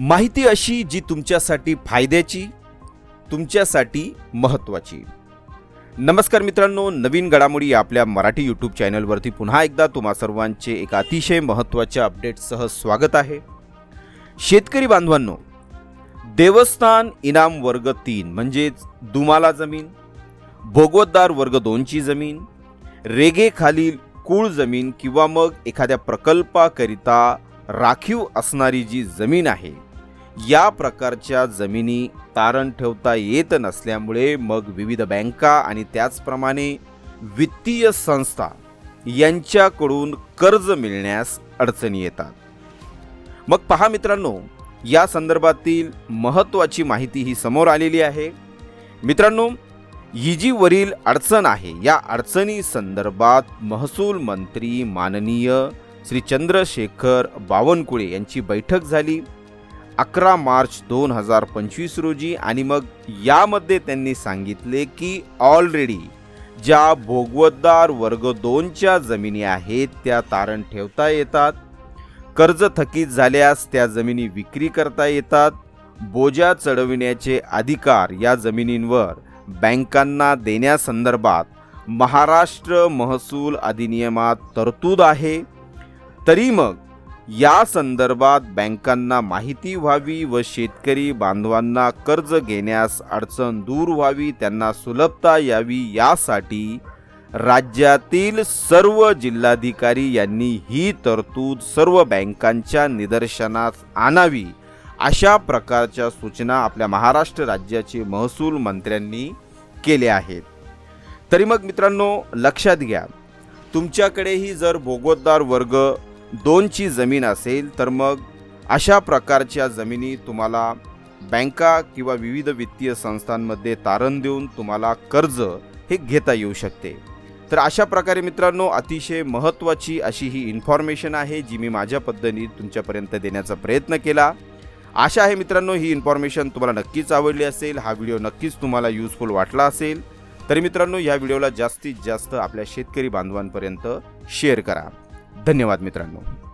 माहिती अशी जी तुमच्यासाठी फायद्याची तुमच्यासाठी महत्त्वाची. नमस्कार मित्रांनो नवीन घडामोडी आपल्या मराठी यूट्यूब चॅनलवरती पुन्हा एकदा तुम्हा सर्वांचे एक अतिशय महत्त्वाच्या अपडेटसह स्वागत आहे. शेतकरी बांधवांनो देवस्थान इनाम वर्ग तीन म्हणजेच दुमाला जमीन भोगवतदार वर्ग दोनची जमीन रेगेखालील कुळ जमीन किंवा मग एखाद्या प्रकल्पाकरिता राखीव असणारी जी जमीन आहे या प्रकारच्या जमिनी तारण ठेवता येत नसल्यामुळे मग विविध बँका आणि त्याचप्रमाणे वित्तीय संस्था यांच्याकडून कर्ज मिळण्यास अडचणी येतात. मग पहा मित्रांनो या संदर्भातील महत्त्वाची माहिती ही समोर आलेली आहे. मित्रांनो ही जी वरील अडचण आहे या अडचणी संदर्भात महसूल मंत्री माननीय श्री चंद्रशेखर बावनकुळे यांची बैठक झाली. अकरा मार्च दोन हजार पंचवीस रोजी आणि मग यामध्ये त्यांनी सांगितले की ऑलरेडी ज्या भोगवतदार वर्ग दोनच्या जमिनी आहेत त्या तारण ठेवता येतात कर्ज थकीत झाल्यास त्या जमिनी विक्री करता येतात बोजा चढविण्याचे अधिकार या जमिनींवर बँकांना देण्यासंदर्भात महाराष्ट्र महसूल अधिनियमात तरतूद आहे. तरी मग या संदर्भात बँकांना माहिती व्हावी व शेतकरी बांधवांना कर्ज घेण्यास अडचण दूर व्हावी त्यांना सुलभता यावी यासाठी राज्यातील सर्व जिल्हाधिकारी यांनी ही तरतूद सर्व बँकांच्या निदर्शनास आणावी अशा प्रकारच्या सूचना आपल्या महाराष्ट्र राज्याचे महसूल मंत्र्यांनी केल्या आहेत. तरी मग मित्रांनो लक्षात घ्या. तुमच्याकडेही जर भोगवतदार वर्ग दोनची जमीन असेल तर मग अशा प्रकारच्या जमिनी तुम्हाला बँका किंवा विविध वित्तीय संस्थांमध्ये तारण देऊन तुम्हाला कर्ज हे घेता येऊ शकते. तर अशा प्रकारे मित्रांनो अतिशय महत्त्वाची अशी ही इन्फॉर्मेशन आहे जी मी माझ्या पद्धतीने तुमच्यापर्यंत देण्याचा प्रयत्न केला. आशा आहे मित्रांनो ही इन्फॉर्मेशन तुम्हाला नक्कीच आवडली असेल हा व्हिडिओ नक्कीच तुम्हाला युजफुल वाटला असेल. तरी मित्रांनो या व्हिडिओला जास्तीत जास्त आपल्या शेतकरी बांधवांपर्यंत शेअर करा. धन्यवाद मित्रांनो.